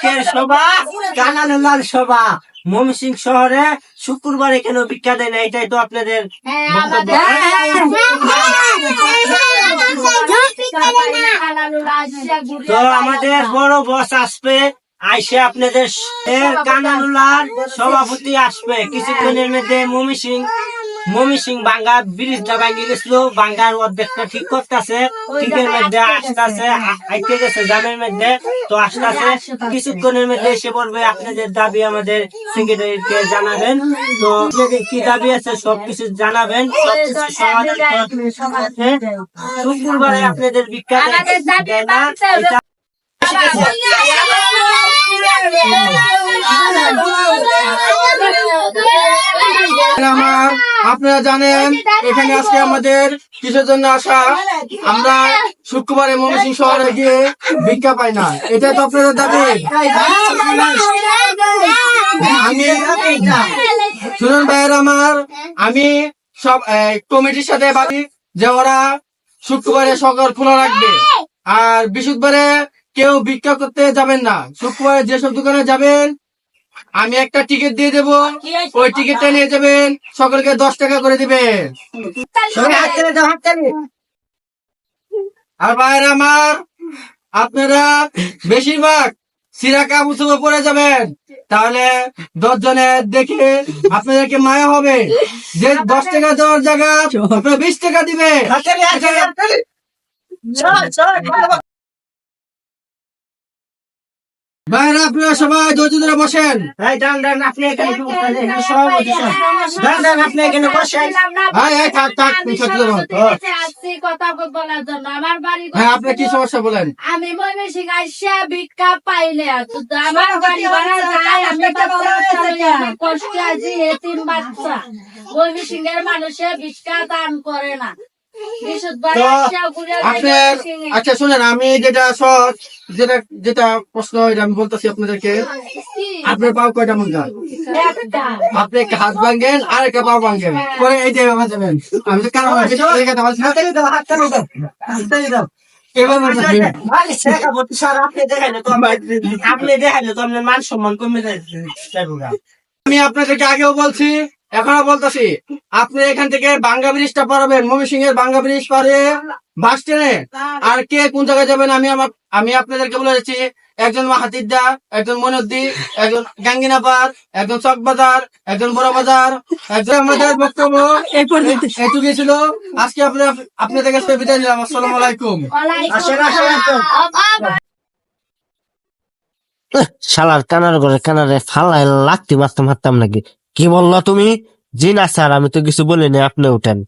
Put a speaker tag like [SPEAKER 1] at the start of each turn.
[SPEAKER 1] আজকের সভা কানানুলার সভা। ময়মনসিং শহরে শুক্রবারে কেন ভিক্ষা দেয় না এটাই তো আপনাদের তো আমাদের বড় বস আসবে আইসে আপনাদের কানানুলার সভাপতি আসবে। কিছুক্ষণের মধ্যে মমি সিং মমি সিং বাঙ্গা ব্রিজটা ভাঙি গেছিল বাঙ্গার অর্ধেকটা ঠিক করতেছে ঠিকের মধ্যে আসতেছে আইতে গেছে জামের মধ্যে তো আসতেছে কিছুক্ষণের মধ্যে এসে পড়বে আপনাদের দাবি আমাদের সেক্রেটারিকে জানাবেন তো কি দাবি আছে সবকিছু জানাবেন শুক্রবারে আপনাদের বিখ্যাত।
[SPEAKER 2] আমার আপনারা জানেন এখানে আজকে আমাদের কিসের জন্য আসা? আমরা শুক্রবারে ময়মনসিং শহরে গিয়ে ভিক্ষা পাই না। এটা তো আপনাদের দাবি। আমি শুনুন ভাইয়ের আমার আমি সব কমিটির সাথে ভাবি যে ওরা শুক্রবারে সকাল খোলা রাখবে। আর বৃহস্পতিবারে কেউ ভিক্ষা করতে যাবেন না। শুক্রবারে যেসব দোকানে যাবেন আমি একটা টিকিট দিয়ে দেবো। ওই টিকিটটা নিয়ে যাবেন সকলকে দশ টাকা করে দিবেন। আর ভাইয়ের আমার আপনারা বেশিরভাগ সিরা কাবুসুবে পড়ে যাবেন। তাহলে দশ জনের দেখে আপনাদেরকে মায়া হবে। যে দশ টাকা দেওয়ার জায়গা আপনারা বিশ টাকা দিবে ভাইয়েরা আপনারা সবাই ধৈর্য ধরে বসেন।
[SPEAKER 1] আপনি এখানে একটু বসেন, সভাপতি সাহেব। দাঁড়ান, দাঁড়ান, আপনি এখানে বসেন।
[SPEAKER 2] ভাই এই থাক থাক তুমি সত্যি
[SPEAKER 3] আসছি কথা বলার জন্য। আমার বাড়ি
[SPEAKER 2] হ্যাঁ আপনি কি সমস্যা বলেন?
[SPEAKER 3] আমি ময়মনসিং আইসা ভিক্ষা পাইলে তো আমার বাড়ি ভাড়া যায় আমি কষ্টে আছি এতিম বাচ্চা। ময়মনসিং এর মানুষে ভিক্ষা দান করে না।
[SPEAKER 2] আপনার আচ্ছা শুনেন আমি যেটা সহজ যেটা যেটা প্রশ্ন এটা আমি বলতেছি আপনাদেরকে। আপনার পাও কয়টা। আপনি একটা হাত ভাঙেন আর একটা পাও ভাঙেন। পরে এই যে এভাবে যাবেন। আমি তো কারণ এবার
[SPEAKER 1] আপনি দেখাইলে তো আমার- আপনি দেখাইলে আপনার মান সম্মান কমে যায়
[SPEAKER 2] আমি আপনাদেরকে আগেও বলছি এখনও বলতেছি আপনি এখান থেকে বাঙ্গা ব্রিজটা পারবেন ময়মনসিং এর বাঙ্গা ব্রিজ পারে বাস ট্রেনে আর কে কোন জায়গায় যাবেন আমি আমার আমি আপনাদেরকে বলে যাচ্ছি একজন হাতিরদা একজন মনুদ্দি একজন গাঙ্গিনাপার একজন চকবাজার একজন বড় বাজার একজন আমাদের বক্তব্য এটুকুই ছিল। আজকে আপনার আপনাদের কাছে বিদায় নিলাম। আসসালামু আলাইকুম।
[SPEAKER 4] শালার কানার ঘরে কানারে ফালাই লাগতে মারতে মারতাম নাকি? কি বলল তুমি? জি না স্যার আমি তো কিছু বলিনি আপনি উঠেন।